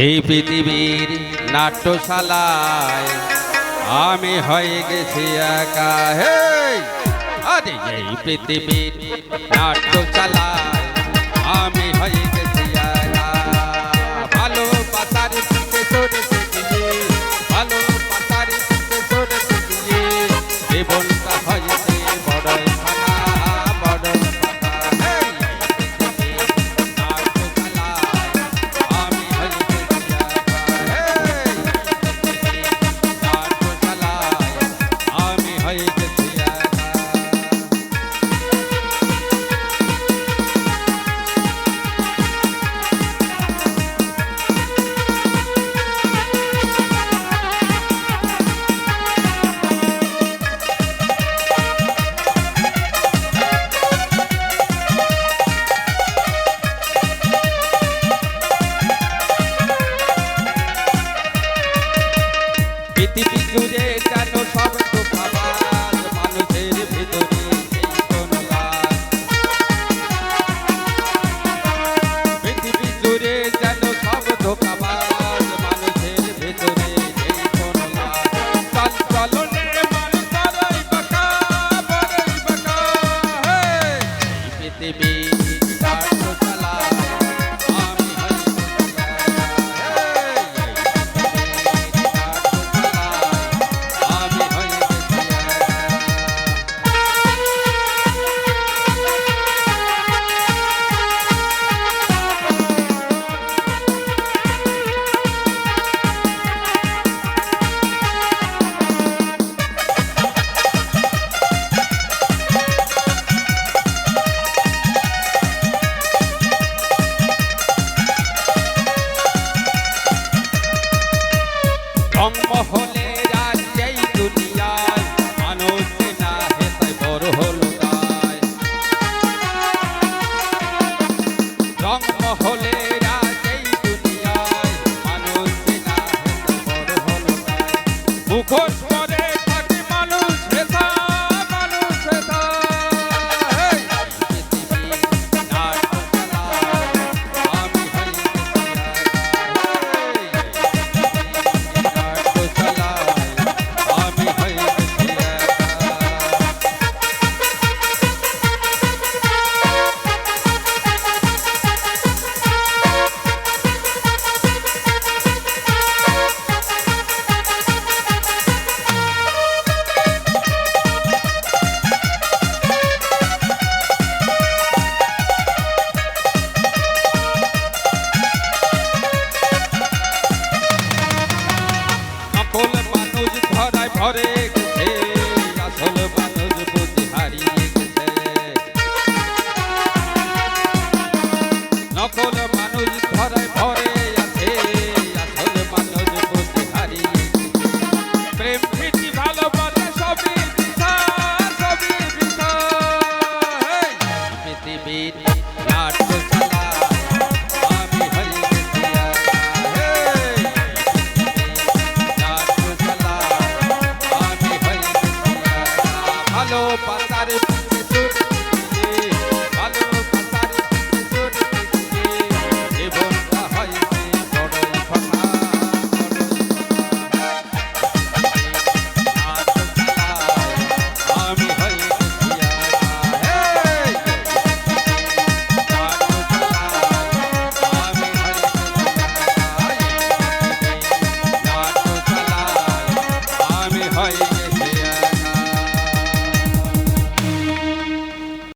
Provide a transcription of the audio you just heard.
এই পৃথিবীর নাট্যশালায় আমি হয়ে গেছি একা। হে আরে এই পৃথিবীর নাট্যশালায় আমি পৃথিবী জুড়ে কেন শব্দ ভাবাল মানুষের ভিতরে পৃথিবী জুড়ে যেন শব্দ ভাবাল মানুষের ভিতরে। চঞ্চলনে পৃথিবী মহলে